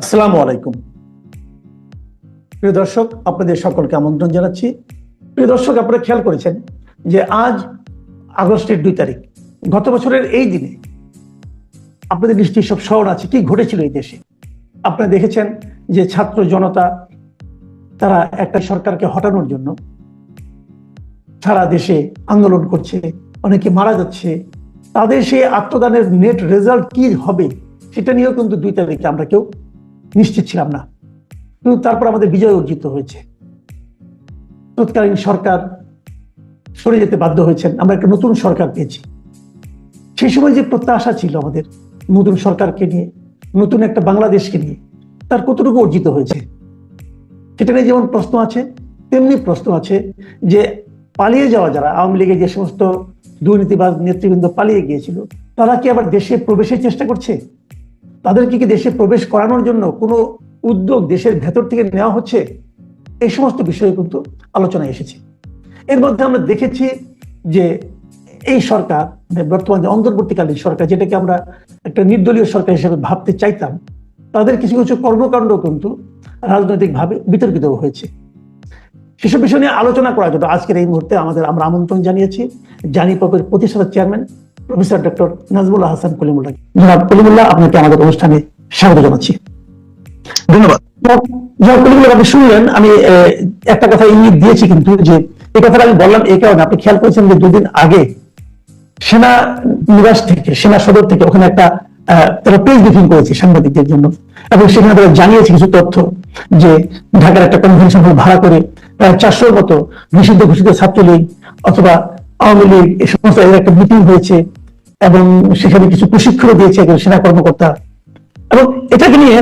আসসালামু আলাইকুম। প্রিয় দর্শক, আপনাদের সকলকে আমন্ত্রণ জানাচ্ছি। প্রিয় দর্শক, আপনারা খেয়াল করেছেন যে আজ আগস্টের দুই তারিখ। গত বছরের এই দিনে আপনাদের নিশ্চয়ই সব স্মরণ আছে, কি ঘটেছিল এই দেশে। আপনারা দেখেছেন যে ছাত্র জনতা, তারা একটা সরকারকে হটানোর জন্য সারা দেশে আন্দোলন করছে, অনেকে মারা যাচ্ছে। তাদের সেই আত্মদানের নেট রেজাল্ট কি হবে, সেটা নিয়েও কিন্তু দুই তারিখে আমরা কেউ নিশ্চিত ছিলাম না। কিন্তু তারপর আমাদের বিজয় অর্জিত হয়েছে। তৎকালীন সরকার সরে যেতে বাধ্য হয়েছেন। আমরা একটা নতুন সরকার পেয়েছি। সেই সময় যে প্রত্যাশা ছিল আমাদের নতুন সরকারকে নিয়ে, নতুন একটা বাংলাদেশকে নিয়ে, তার কতটুকু অর্জিত হয়েছে? সেটা নিয়ে যেমন প্রশ্ন আছে, তেমনি প্রশ্ন আছে যে পালিয়ে যাওয়া যারা, আওয়ামী লীগের যে সমস্ত দুর্নীতিবাদ নেতৃবৃন্দ পালিয়ে গিয়েছিল, তারা কি আবার দেশে প্রবেশের চেষ্টা করছে? তাদেরকে কি দেশে প্রবেশ করানোর জন্য কোনো উদ্যোগ দেশের ভেতর থেকে নেওয়া হচ্ছে? এই সমস্ত বিষয়ে কিন্তু আলোচনা এসেছে। এর মধ্যে আমরা দেখেছি যে এই সরকার মানে বর্তমান অন্তর্বর্তীকালীন সরকার, যেটাকে আমরা একটা নির্দলীয় সরকার হিসেবে ভাবতে চাইতাম, তাদের কিছু কিছু কর্মকাণ্ড কিন্তু রাজনৈতিকভাবে বিতর্কিত হয়েছে। সেসব বিষয় নিয়ে আলোচনা করার জন্য আজকের এই মুহূর্তে আমাদের আমরা আমন্ত্রণ জানিয়েছি। জানি পপের প্রতিষ্ঠাতা chairman professor doctor Nazmullah Hasan Kalimullah জনাব কলিমুল্লাহ আপনাকে আমাদের অনুষ্ঠানে স্বাগত জানাচ্ছি। ধন্যবাদ। জনাব কলিমুল্লাহ আপনি শুনলেন আমি একটা কথা ইঙ্গিত দিয়েছি কিন্তু যে এই কথাটা আমি বললাম এই কারণে। আপনি খেয়াল করেছেন যে দুদিন আগে সেনা নিবাস থেকে সেনা সদর থেকে ওখানে একটা আহ, তারা প্রেস ব্রিফিং করেছে সাংবাদিকদের জন্য। এবং সেখানে তারা জানিয়েছে কিছু তথ্য যে ঢাকার একটা কনভেনশন হল ভাড়া করে প্রায় চারশোর মতো নিষিদ্ধ ঘোষিত ছাত্রলীগ অথবা আওয়ামী লীগ এই সমস্ত একটা মিটিং হয়েছে এবং সেখানে কিছু প্রশিক্ষণ দিয়েছে একজন সেনা কর্মকর্তা। এবং এটাকে নিয়ে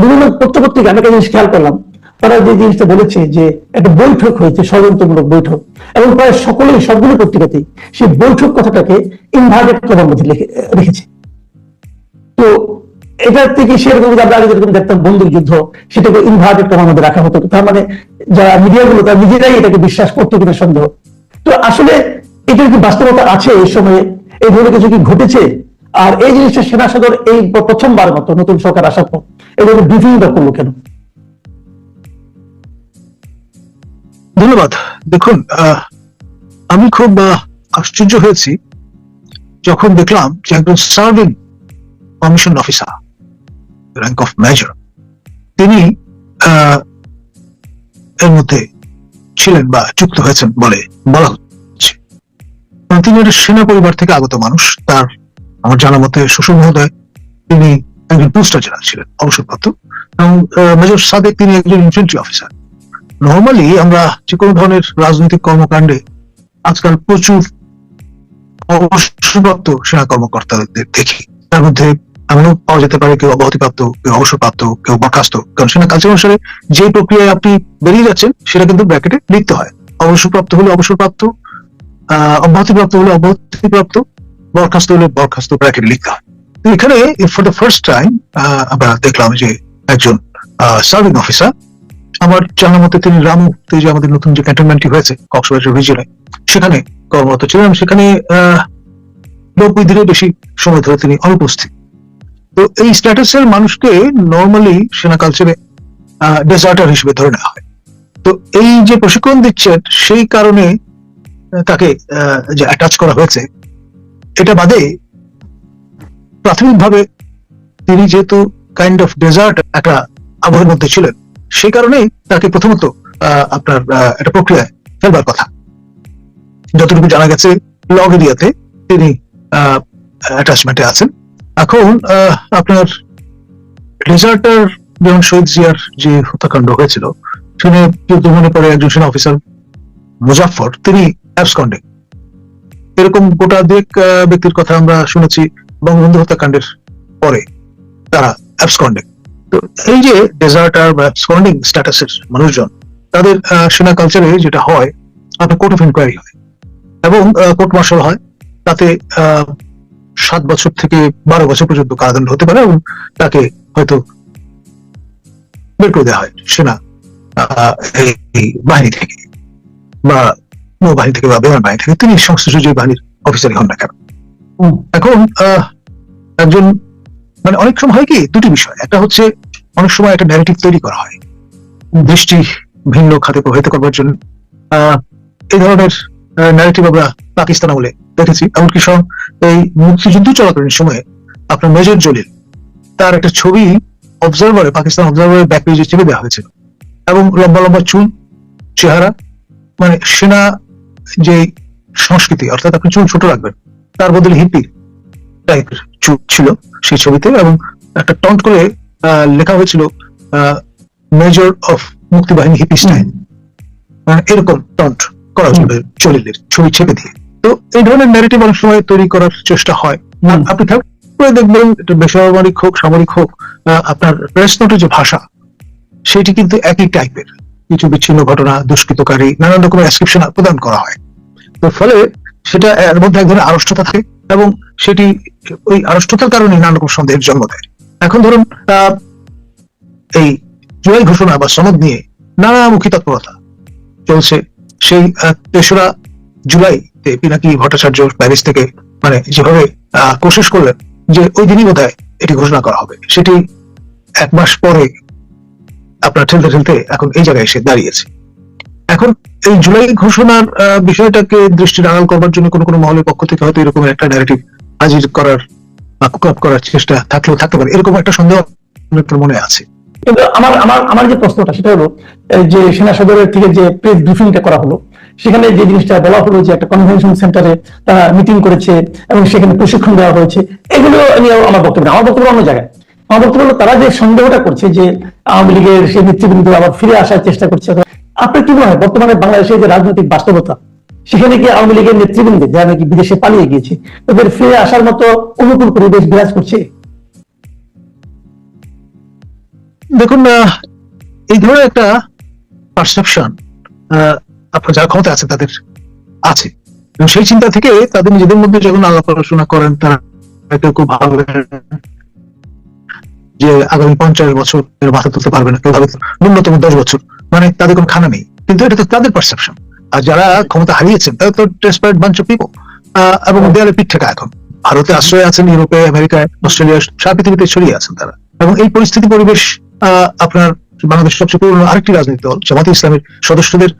বিভিন্ন পত্রপত্রিকা আমি একটা জিনিস খেয়াল করলাম, তারা যে জিনিসটা বলেছে যে একটা বৈঠক হয়েছে, ষড়যন্ত্রমূলক বৈঠক, এবং প্রায় সকলেই, সবগুলো পত্রিকাতেই সেই বৈঠক কথাটাকে ইনভার্টেড করার মধ্যে রেখেছে। তো এটা থেকে সেরকম আমরা যেরকম দেখতাম বন্দুক যুদ্ধ, সেটাকে ইনভার্টেড করার মধ্যে রাখা হতো। তার মানে যারা মিডিয়াগুলো, তারা নিজেরাই এটাকে বিশ্বাস করতো কিনা সন্দেহ। তো আসলে এটার কি বাস্তবতা আছে এই সময়ে? এই ধরনের কিছু কি ঘটেছে? আর এই জিনিসটা সেনা সদর এই প্রথমবার মতো নতুন সরকার আসার পর ধরনের ব্রিফিং করল কেন? ধন্যবাদ। দেখুন আমি খুব আশ্চর্য হয়েছি যখন দেখলাম যে একজন serving commission officer rank of major তিনি এর মধ্যে ছিলেন বা যুক্ত হয়েছেন বলে বলা হচ্ছে। তিনি একটা সেনা পরিবার থেকে আগত মানুষ, তার আমার জানা মতে শ্বশুর মহোদয়, তিনি একজন পোস্টার জেনারেল ছিলেন, অবসরপ্রাপ্ত। এবং মেজর সাদেক তিনি একজন ইনফেন্ট্রি অফিসার নর্মালি আমরা যে কোনো ধরনের রাজনৈতিক কর্মকাণ্ডে আজকাল প্রচুর অবসরপ্রাপ্ত সেনা কর্মকর্তাদের দেখি। তার মধ্যে এমনও পাওয়া যেতে পারে কেউ অব্যাহতিপ্রাপ্ত কেউ অবসরপ্রাপ্ত, কেউ বরখাস্ত। কারণ সেনা কালচার অনুসারে যে প্রক্রিয়ায় আপনি বেরিয়ে যাচ্ছেন, সেটা কিন্তু ব্র্যাকেটে লিখতে হয়। অবসরপ্রাপ্ত হলে অবসরপ্রাপ্ত অব্যাহতিপ্রাপ্ত হলে অব্যাহতিপ্রাপ্ত বরখাস্ত হলে বরখাস্ত ব্র্যাকেটে লিখতে হয়। এখানে ফর দ্য ফার্স্ট টাইম আমরা দেখলাম যে একজন সার্ভিং অফিসার আমার জানা মতে তিনি রামু যে আমাদের নতুন যে ক্যান্টনমেন্টটি হয়েছে, কক্সবাজার রিজিয়নে সেখানে কর্মরত ছিলেন। সেখানে নব্বই দিনের বেশি সময় ধরে তিনি অনুপস্থিত। তো এই স্ট্যাটাসের মানুষকে নর্মালি সেনা কালচারে ডেজার্টার হিসেবে ধরে নেওয়া হয়। তো এই যে প্রশিক্ষণ দিচ্ছেন সেই কারণে তাকে যে অ্যাটাচ করা হয়েছে, এটা বাদে প্রাথমিকভাবে তিনি যেহেতু কাইন্ড অফ ডেজার্ট একটা আবহের মধ্যে ছিলেন, সেই কারণেই তাকে প্রথমত আপনার একটা প্রক্রিয়ায় ফেলবার কথা। যতটুকু জানা গেছে, লগ এরিয়াতে তিনি অ্যাটাচমেন্টে আছেন। এখন আপনার রেজাল্টার যেমন শহীদ জিয়ার যে হত্যাকাণ্ড হয়েছিল, সেখানে যুদ্ধ মনে পড়ে একজন সেনা অফিসার মুজাফর তিনি অ্যাবসকন্ডে এরকম গোটা দেক ব্যক্তির কথা আমরা শুনেছি বঙ্গবন্ধু হত্যাকাণ্ডের পরে তারা অ্যাবসকন্ডে তো এই যে ডেজার্টার বা স্কন্ডিং স্ট্যাটাসের মানুষজন, তাদের সেনা কালচারে যেটা হয়, আপনার কোর্ট অফ ইনকোয়ারি হয় এবং কোর্ট মার্শাল হয়। তাতে সাত বছর থেকে বারো বছর পর্যন্ত কারাদণ্ড হতে পারে এবং তাকে হয়তো বের করে দেওয়া হয় সেনা বাহিনী থেকে বা নৌবাহিনী থেকে বা বিমান বাহিনী থেকে। তিনি সংশ্লিষ্ট যে বাহিনীর অফিসারই হন না কেন? এখন একজন মানে অনেক সময় হয় কি দুটি বিষয়। একটা হচ্ছে অনেক সময় একটা ন্যারেটিভ তৈরি করা হয়। দৃষ্টি ভিন্ন খাতে প্রভাবিত করবার জন্য। আহ, এই ধরনের ন্যারেটিভ আমরা পাকিস্তান আমলে দেখেছি। এমনকি এই মুক্তিযুদ্ধ চলাকালীন সময়ে আপনার মেজর জলিল তার একটা ছবি অবজারভারে পাকিস্তান অবজারভারের ব্যাক পেজে চেপে দেওয়া হয়েছিল। এবং লম্বা লম্বা চুল চেহারা মানে সেনা যে সংস্কৃতি অর্থাৎ আপনি চুল ছোট রাখবেন তার বদলে হিপি টাইপের চুল ছিল সেই ছবিতে এবং একটা টন্ট করে লেখা হয়েছিল major of Muktibahini hippie style মানে এরকম টন্ট করা হয়েছিল চলিলের ছবি ছেপে দিয়ে। তো এই ধরনের ন্যারেটিভ অনেক সময় তৈরি করার চেষ্টা হয়। আপনি করে দেখবেন বেসামরিক হোক সামরিক হোক আপনার প্রেস নোটের যে ভাষা সেটি কিন্তু একই টাইপের কিছু বিচ্ছিন্ন ঘটনা দুষ্কৃতকারী নানান রকমের ডেসক্রিপশন প্রদান করা হয়। তো ফলে সেটা এর মধ্যে এক ধরনের আড়ষ্টতা থাকে এবং সেটি ওই আড়ষ্টতার কারণে নানা রকম সন্দেহের জন্ম দেয়। এখন ধরুন আহ, এই জুলাই ঘোষণা বা সনদ নিয়ে নানামুখী তৎপরতা চলছে। সেই তেসরা জুলাইতে পিনাকি, ভট্টাচার্য, প্যারিস থেকে মানে যেভাবে কোশিশ করলেন, যে ওই দিনই বোধ এটি ঘোষণা করা হবে। সেটি এক মাস পরে আপনার ঠেলতে ঠেলতে এখন এই জায়গায় এসে দাঁড়িয়েছে। এখন এই জুলাই ঘোষণার বিষয়টাকে দৃষ্টি আড়াল করবার জন্য কোনো কোনো মহলের পক্ষ থেকে হয়তো এরকম একটা ন্যারেটিভ হাজির করার বা কুক আপ করার চেষ্টা থাকলেও থাকতে পারে। এরকম একটা সন্দেহ মনে আছে? কিন্তু আমার আমার আমার যে প্রশ্নটা, সেটা হলো যে সেনা সদরের থেকে যে প্রেস ব্রিফিংটা করা হলো সেখানে যে জিনিসটা বলা হলো যে একটা কনভেনশন সেন্টারে তারা মিটিং করেছে এবং সেখানে প্রশিক্ষণ দেওয়া হয়েছে, এগুলো নিয়ে আমার বক্তব্য আমার বক্তব্য অন্য জায়গায়। আমার বক্তব্য হলো, তারা যে সন্দেহটা করছে যে আওয়ামী লীগের সেই নেতৃবৃন্দ আবার ফিরে আসার চেষ্টা করছে আপনার কি মনে হয়, বর্তমানে বাংলাদেশের যে রাজনৈতিক বাস্তবতা, সেখানে কি আওয়ামী লীগের নেতৃবৃন্দ, যারা নাকি বিদেশে পালিয়ে গিয়েছে, তাদের ফিরে আসার মতো অনুকূল পরিবেশ বিরাজ করছে? দেখুন এই ধরনের একটা পারসেপশন আপনার যারা ক্ষমতা আছে, তাদের আছে। এবং সেই চিন্তা থেকে তাদের নিজেদের মধ্যে যখন আলাপ আলোচনা করেন, তারা কেউ কেউ ভাবেন যে আগামী পঞ্চাশ বছর মাথা তুলতে পারবে না, কেউ ভাবে ন্যূনতম দশ বছর মানে তাদের কোনো খানা নেই। কিন্তু এটা তো তাদের পারসেপশন আর যারা ক্ষমতা হারিয়েছেন, তারা তো ডেসপারেট বাঞ্চ পিপল এবং দেয়ালে পিঠ ঠেকা এখন। ভারতে আশ্রয় আছেন, ইউরোপে, আমেরিকায় অস্ট্রেলিয়া সারা পৃথিবীতে ছড়িয়ে আছেন তারা। এবং এই পরিস্থিতি পরিবেশ আপনার বাংলাদেশ সবচেয়ে পুরনো আরেকটি রাজনৈতিক দল, জামাতে ইসলামের সদস্যদের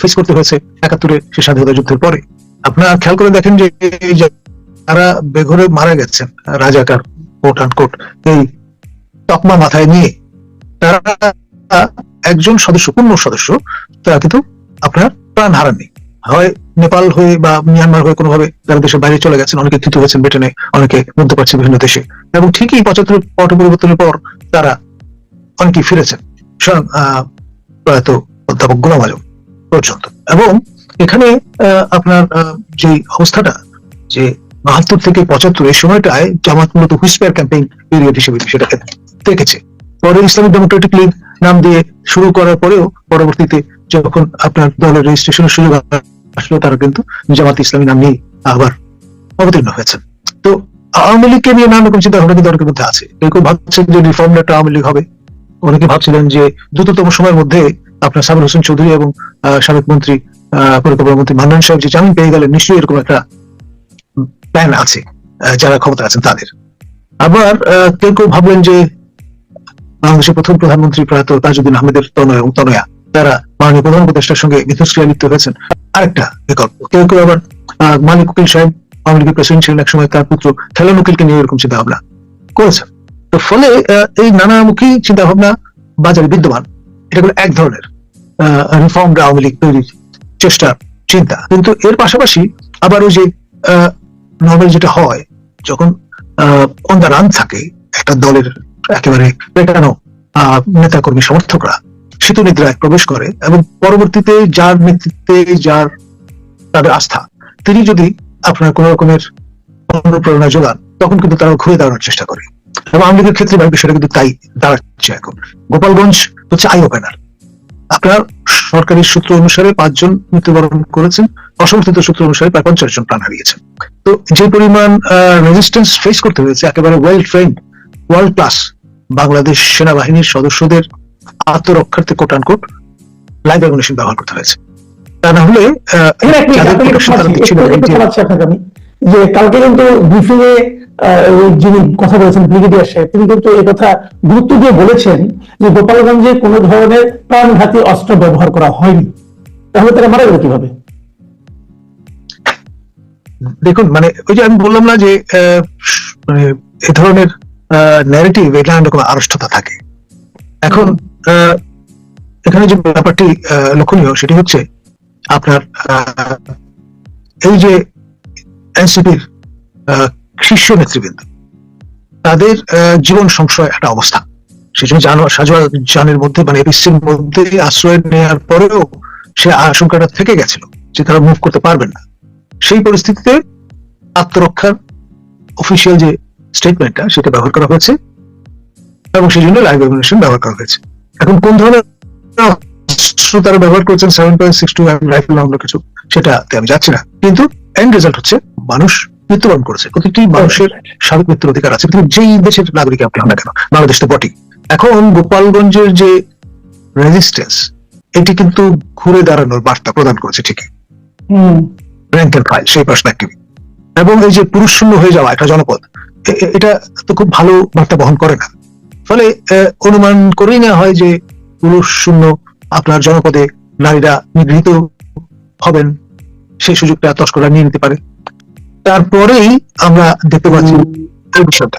ফেস করতে হয়েছে একাত্তরে সে স্বাধীনতা যুদ্ধের পরে। আপনারা খেয়াল করে দেখেন যে তারা বেঘরে মারা গেছেন রাজাকার কোট আন্ড কোট এই তকমা মাথায় নিয়ে। তারা একজন সদস্য, পূর্ণ সদস্য, তারা কিন্তু আপনার প্রাণ হারাননি। হয় নেপাল হয়ে বা মিয়ানমার হয়ে কোনোভাবে তারা দেশের বাইরে চলে গেছেন, অনেকে থিতু হয়েছেন ব্রিটেনে, অনেকে মধ্যপ্রাচ্যের বিভিন্ন দেশে। এবং ঠিকই পঁচাত্তর পট পরিবর্তনের পর তারা অনেকেই ফিরেছেন। প্রয়াত অধ্যাপক গোলাম আজম পর্যন্ত। এবং এখানে আপনার যে অবস্থাটা, যে বাহাত্তর থেকে পঁচাত্তর এই সময়টায় জামাত মূলত হুইসপার ক্যাম্পেইন পিরিয়ড হিসেবে সেটাকে দেখেছে। পরে ইসলামিক ডেমোক্রেটিক লীগ নাম দিয়ে শুরু করার পরেও পরবর্তীতে যখন আপনার দলের রেজিস্ট্রেশনের সুযোগ আসলো, তারা কিন্তু জামাত ইসলামী নাম নিয়ে আবার অবতীর্ণ হয়েছেন তো আওয়ামী লীগকে নিয়ে নানা রকম চিন্তা ভাবনা কিন্তু অনেকের মধ্যে আছে। কেউ কেউ ভাবছেন যে রিফর্ম একটা আওয়ামী লীগ হবে। অনেকে ভাবছিলেন যে দ্রুততম সময়ের মধ্যে আপনার সাবির হোসেন চৌধুরী এবং সাবেক মন্ত্রী পরিকল্পনা মন্ত্রী মান্নান সাহেব যে জামিন পেয়ে গেলেন, নিশ্চয়ই এরকম একটা প্ল্যান আছে যারা ক্ষমতা আছেন তাদের। আবার কেউ কেউ ভাবলেন যে বাংলাদেশের প্রথম প্রধানমন্ত্রী প্রয়াত তাজউদ্দিন আহমেদের তনয় এবং তনয়া, তারা মাননীয় প্রধান উপদেষ্টার সঙ্গে মিথস্ক্রিয়া লিপ্ত হয়েছেন। আরেকটা বিকল্প, কেউ কেউ আবার মালিক উকিল সাহেব, আওয়ামী লীগের প্রেসিডেন্ট ছিলেন একসময় তার পুত্র খেলান উকিলকে নিয়ে এরকম চিন্তা ভাবনা করেছেন। তো ফলে এই নানামুখী চিন্তা ভাবনা বাজারে বিদ্যমান এটা হলো এক ধরনের রিফর্ম আওয়ামী লীগ তৈরির চেষ্টা, চিন্তা। কিন্তু এর পাশাপাশি আবার ওই যে নর্মাল যেটা হয়, যখন অন দ্য রান থাকে, একটা দলের একেবারে পেটানো নেতা কর্মী সমর্থকরা শীত নিদ্রায় প্রবেশ করে এবং পরবর্তীতে যার নেতৃত্বে যার তাদের আস্থা, তিনি যদি আপনার কোন রকমের অনুপ্রেরণা যোগান, তখন কিন্তু তারা ঘুরে দাঁড়ানোর চেষ্টা করে। এবং আওয়ামী লীগের ক্ষেত্রে বিষয়টা কিন্তু তাই দাঁড়াচ্ছে এখন। গোপালগঞ্জ হচ্ছে আই ওপেনার আপনার সরকারি সূত্র অনুসারে পাঁচজন মৃত্যুবরণ করেছেন অসমর্থিত সূত্র অনুসারে প্রায় পঞ্চাশ জন প্রাণ হারিয়েছেন। তো যে পরিমাণ রেজিস্ট্যান্স ফেস করতে হয়েছে একেবারে well train world class Bangladesh সেনাবাহিনীর সদস্যদের আত্মরক্ষার্থে কোট আনকোট লাইভ অ্যাগুনেশন ব্যবহার করতে হয়েছে। তা না হলে যে- কালকে কিন্তু ব্রিফিং এ যিনি কথা বলেছেন ব্রিগেডিয়ার সাহেব, তিনি কিন্তু এই কথা গুরুত্ব দিয়ে বলেছেন যে গোপালগঞ্জে কোনো ধরনের প্রাণঘাতী অস্ত্র ব্যবহার করা হয়নি। তাহলে তারা মারা গেল কীভাবে? দেখুন মানে ওই যে আমি বললাম না যে মানে এ ধরনের ন্যারেটিভ এটা রকম আড়ষ্টতা থাকে। এখন এখানে যে ব্যাপারটি লক্ষণীয় সেটি হচ্ছে আপনার এই যে এনসিপির শীর্ষ নেতৃবৃন্দ। তাদের জীবন সংশয় একটা অবস্থা। সেজন্য জানো সাজোয়া জানের মধ্যে মানে এপিসির মধ্যে আশ্রয় নেওয়ার পরেও সে আশঙ্কাটা থেকে গেছিল যে তারা মুভ করতে পারবেন না। সেই পরিস্থিতিতে আত্মরক্ষার অফিসিয়াল যে স্টেটমেন্টটা সেটা ব্যবহার করা হয়েছে এবং সেই জন্য লাইভ এমিনেশন ব্যবহার করা হয়েছে। এখন কোন ধরনের তারা ব্যবহার করেছেন seven point six two rifle অন্য কিছু, সেটাতে আমি যাচ্ছি না। কিন্তু এন্ড রেজাল্ট হচ্ছে মানুষ মৃত্যুবরণ করেছে। প্রতিটি মানুষের স্বাভাবিক মৃত্যুর অধিকার আছে। কিন্তু যেই দেশের নাগরিক আপনি হন না কেন বাংলাদেশ তো বটেই। এখন গোপালগঞ্জের যে রেজিস্ট্যান্স এটি কিন্তু ঘুরে দাঁড়ানোর বার্তা প্রদান করেছে ঠিকই। হুম। র্যাঙ্ক এন্ড ফাইল সেই পার্সপেক্টিভ এবং এই যে পুরুষ শূন্য হয়ে যাওয়া একটা জনপদ এটা তো খুব ভালো বার্তা বহন করে না। ফলে অনুমান করেই নেওয়া হয় যে পুরুষ শূন্য আপনার জনপদে নারীরা নিগৃহীত হবেন সেই সুযোগটা তস্কররা নিয়ে নিতে পারে। তারপরেই আমরা দেখতে পাচ্ছি এই বিষয়টা।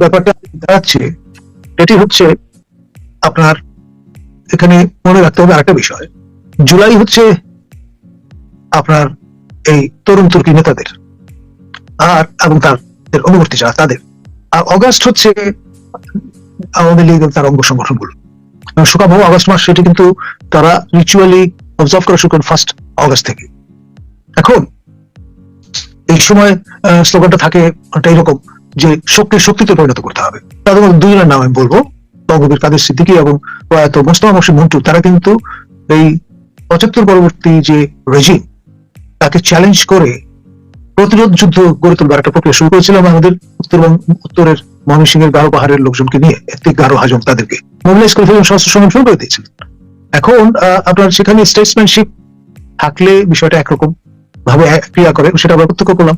ব্যাপারটা দাঁড়াচ্ছে, এটি হচ্ছে আপনার এখানে মনে রাখতে হবে আরেকটা বিষয়। জুলাই হচ্ছে আপনার এই তরুণ তুর্কি নেতাদের আর এবং তাদের অনুবর্তী যারা তাদের। আর অগাস্ট হচ্ছে আওয়ামী লীগ তার অঙ্গ সংগঠনগুলো। শুকাবহ আগস্ট মাস, সেটি কিন্তু তারা রিচুয়ালি অবজার্ভ করা শুরু ফার্স্ট অগাস্ট থেকে। এখন, এই সময় স্লোগানটা থাকে অনেকটা এরকম যে শক্তি শক্তিতে পরিণত করতে হবে। তাদের মধ্যে দুজনের নাম আমি বলব, বঙ্গবীর কাদের সিদ্দিকী এবং প্রয়াত মোস্তফা মসিদ মন্টু। তারা কিন্তু এই পঁচাত্তর পরবর্তী যে রেজিম তাকে চ্যালেঞ্জ করে প্রতিরোধ যুদ্ধ গড়ে তোলবার একটা প্রক্রিয়া শুরু করেছিলাম আমাদের উত্তরবঙ্গ উত্তরের ময়মনসিংহের গারো পাহাড়ের লোকজনকে নিয়ে, একটি গারো হাজম তাদেরকে। মোবিলাইজ করে ফেলে সশস্ত্র সংগ্রাম শুরু করে দিয়েছিলেন এখন আপনার সেখানে স্টেটসম্যানশিপ থাকলে বিষয়টা একরকম। ভাবে ক্রিয়া করে সেটা আমরা প্রত্যক্ষ করলাম।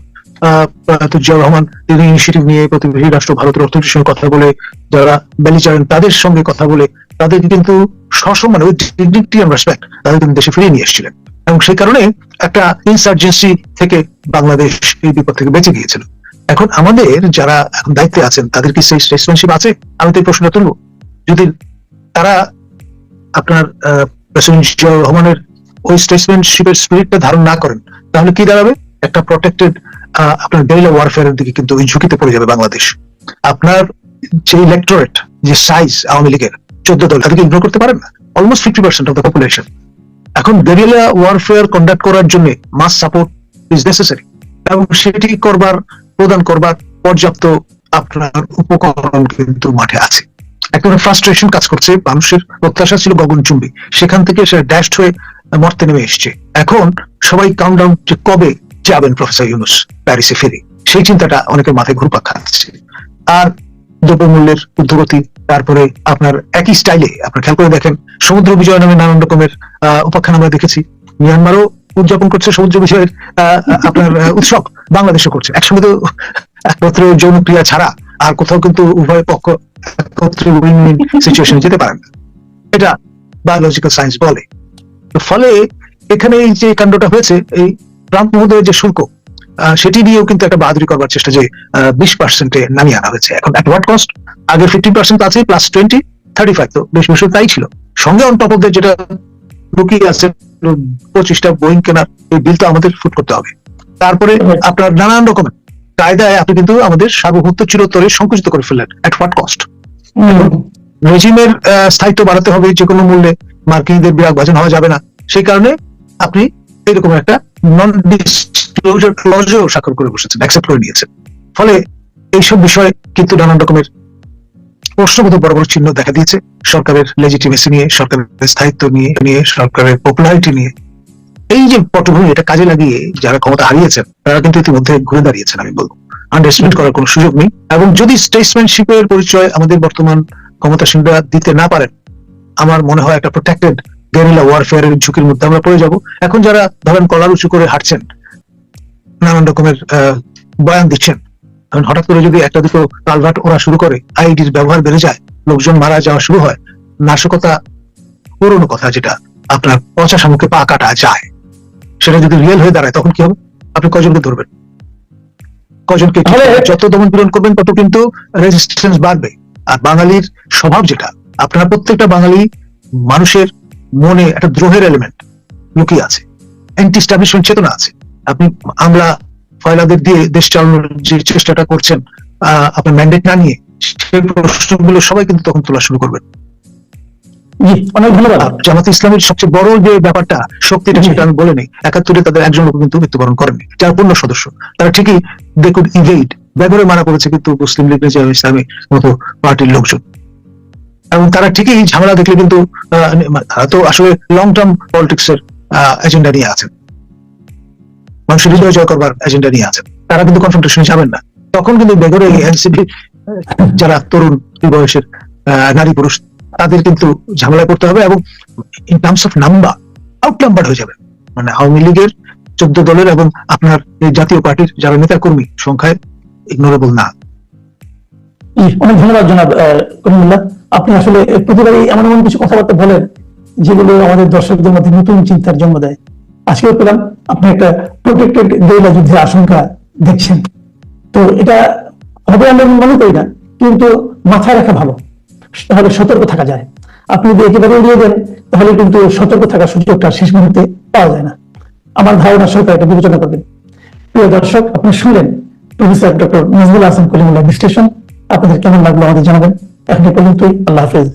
জিয়াউর রহমান, তিনি ইনিশিয়েটিভ নিয়ে প্রতিবেশী রাষ্ট্র ভারতের অর্থনীতির সঙ্গে কথা বলে, যারা বেলিচারেন, তাদের সঙ্গে কথা বলে, তাদেরকে কিন্তু সসম্মানে উইথ ডিগনিটি অ্যান্ড রেসপেক্ট তাদের কিন্তু দেশে ফিরিয়ে নিয়ে এসেছিলেন। এবং সেই কারণে একটা ইনসার্জেন্সি থেকে বাংলাদেশ এই বিপদ থেকে বেঁচে গিয়েছিল। এখন আমাদের যারা এখন দায়িত্বে আছেন, তাদের কি সেই স্টেটসম্যানশিপ আছে? আমি তো এই প্রশ্নটা তুলবো। যদি তারা আপনার প্রেসিডেন্ট জিয়াউর রহমানের ওই স্টেটসম্যানশিপের স্পিরিটটা ধারণ না করেন, তাহলে কি দাঁড়াবে? একটা প্রোটেক্টেড আপনার গেরিলা ওয়ারফেয়ারের দিকে কিন্তু ওই ঝুঁকিতে পড়ে যাবে বাংলাদেশ। আপনার যে ইলেকটোরেট যে সাইজ আওয়ামী লীগের, চোদ্দ দল তাদেরকে ইগনোর করতে পারেন না? Almost fifty percent of the population এখন গেরিলা ওয়ারফেয়ার কন্ডাক্ট করার জন্য মাস সাপোর্ট ইজ নেসেসারি এবং সেটি করবার, প্রদান করবার পর্যাপ্ত আপনার উপকরণ কিন্তু মাঠে আছে। একটা ফ্রাস্ট্রেশন কাজ করছে মানুষের। প্রত্যাশা ছিল গগন গগনচুম্বী। সেখান থেকে সে ড্যাশড হয়ে মর্তে নেমে এসছে। এখন সবাই কাউন্টডাউন যে কবে যাবেন প্রফেসর ইউনুস প্যারিসে ফিরে। সেই চিন্তাটা অনেকের মাথায় ঘুরপাক খাচ্ছে। আর দ্রব্যমূল্যের ঊর্ধ্বগতি তারপরে আপনার একই স্টাইলে আপনার খেয়াল করে দেখেন সমুদ্র বিজয় নামে নানান রকমের উপাখ্যান আমরা দেখেছি। মিয়ানমারও উদযাপন করছে সমুদ্র বিজয়ের আহ, আপনার উৎসব। বাংলাদেশও করছে। একসঙ্গে তো একমাত্র যৌন ক্রিয়া ছাড়া আর কোথাও কিন্তু উভয় পক্ষ একত্রে উইন উইন সিচুয়েশনে যেতে পারেন না। এটা বায়োলজিক্যাল সায়েন্স বলে। ফলে এখানে এই যে কাণ্ডটা হয়েছে এই ট্রাম্প মহোদয়ের যে শুল্ক সেটি নিয়েও কিন্তু একটা বাহাদুরি করবার চেষ্টা যে বিশ পার্সেন্টে নামিয়ে আনা হয়েছে। এখন অ্যাট হোয়াট কস্ট আগে ফিফটি পার্সেন্ট আছে প্লাস টোয়েন্টি থার্টি ফাইভ তো বেশ বেশি তাই ছিল। সঙ্গে অন টপ অফ যেটা লুকিয়ে আছে পঁচিশটা বোয়িং কেনার এই বিল তো আমাদের ফুট করতে হবে। তারপরে আপনার নানান রকমের কায়দায় আপনি কিন্তু আমাদের সার্বভৌমত্ব চিরতরে সংকুচিত করে ফেললেন অ্যাট হোয়াট কস্ট রেজিমের স্থায়িত্ব বাড়াতে হবে যে কোনো মূল্যে মার্কিনীদের বিরাগ ভাজন হওয়া যাবে না। সেই কারণে আপনি এরকম একটা নন ডিসক্লোজার ক্লজও স্বাক্ষর করে বসেছেন অ্যাকসেপ্ট করে নিয়েছেন। ফলে এইসব বিষয়ে কিন্তু নানান রকমের প্রশ্নবোধক বড় বড় চিহ্ন দেখা দিয়েছে। সরকারের লেজিটিমেসি নিয়ে, সরকারের স্থায়িত্ব নিয়ে নিয়ে, সরকারের পপুলারিটি নিয়ে। এই যে পটভূমি, এটা কাজে লাগিয়ে যারা ক্ষমতা হারিয়েছেন, তারা কিন্তু ইতিমধ্যে ঘুরে দাঁড়িয়েছেন, আমি বলব। আন্ডারস্ট্যান্ড করার কোনো সুযোগ নেই। এবং যদি স্টেটসম্যানশিপের পরিচয় আমাদের বর্তমান ক্ষমতাসীনরা দিতে না পারেন আমার মনে হয় একটা প্রোটেক্টেড গেরিলা ওয়ারফেয়ারের ঝুঁকির মধ্যে আমরা পড়ে যাব। এখন যারা ধরেন কলার উঁচু করে হাঁটছেন নানান রকমের বয়ান দিচ্ছেন এখন হঠাৎ করে যদি একটা দুটো কালভার্ট ওরা শুরু করে আইডির ব্যবহার বেড়ে যায় লোকজন মারা যাওয়া শুরু হয় নাশকতা পুরনো কথা যেটা আপনার পচা শামুকে পা কাটা যায়। সেটা যদি রিয়েল হয়ে দাঁড়ায় তখন কি হবে? আপনি কজনকে ধরবেন? কজনকে যত দমন পীড়ন করবেন তত কিন্তু রেজিস্ট্যান্স বাড়বে। আর বাঙালির স্বভাব যেটা আপনার প্রত্যেকটা বাঙালি মানুষের মনে একটা দ্রোহের এলিমেন্ট লুকিয়ে আছে। অ্যান্টি স্টাবলিশমেন্ট চেতনা আছে। আপনি আমরা ফয়লাদের দিয়ে দেশ চালানোর যে চেষ্টাটা করছেন আপনার ম্যান্ডেট না নিয়ে সেই প্রশ্নগুলো সবাই কিন্তু তখন তোলা শুরু করবেন। অনেক ধন্যবাদ। জামাত ইসলামের সবচেয়ে বড় যে ব্যাপারটা শক্তিটা সেটা আমি বলে নিই। একাত্তরে তাদের একজন লোক কিন্তু মৃত্যুবরণ করেননি যারা পূর্ণ সদস্য। তারা ঠিকই দে কুড ইভেড ব্যবহারে মারা করেছে কিন্তু মুসলিম লীগ ইসলামী মতো পার্টির লোকজন। এবং তারা ঠিকই ঝামেলা দেখলে কিন্তু তারা তো আসলে লং টার্ম পলিটিক্স এর এজেন্ডা নিয়ে আছেন মানুষের হৃদয় জয় করবার এজেন্ডা নিয়ে আছেন তারা কিন্তু কনফ্রন্টেশনে যাবেন না। তখন কিন্তু বেগরে এনসিপি যারা তরুণ বয়সের নারী পুরুষ, তাদের কিন্তু ঝামেলা করতে হবে এবং in terms of number outnumber হয়ে যাবে। মানে আওয়ামী লীগের চোদ্দ দলের এবং আপনার জাতীয় পার্টির যারা নেতা কর্মী সংখ্যায় ইগনোরেবল না। অনেক ধন্যবাদ জনাব আহ, করিমুল্লাহ। আপনি আসলে প্রতিবারই এমন এমন কিছু কথাবার্তা বলেন যেগুলো আমাদের দর্শকদের মধ্যে নতুন চিন্তার জন্ম দেয়। আজকেও পেলাম আপনি একটা প্রোটেক্টেড গেরিলা যুদ্ধের আশঙ্কা দেখছেন। তো এটা হবে আমরা মনে করি না কিন্তু মাথায় রাখা ভালো। তাহলে সতর্ক থাকা যায়। আপনি যদি একেবারে উড়িয়ে দেন তাহলে কিন্তু সতর্ক থাকার সুযোগটা শেষ মুহূর্তে পাওয়া যায় না। আমার ধারণা সরকার এটা বিবেচনা করবেন। প্রিয় দর্শক আপনি শুনলেন প্রফেসর ডক্টর নজরুল হাসান কলিমুল্লাহ বিশ্লেষণ। আপনাদের কেমন লাগল আমাদের জানাবেন? এখন পর্যন্তই আল্লাহ হাফেজ।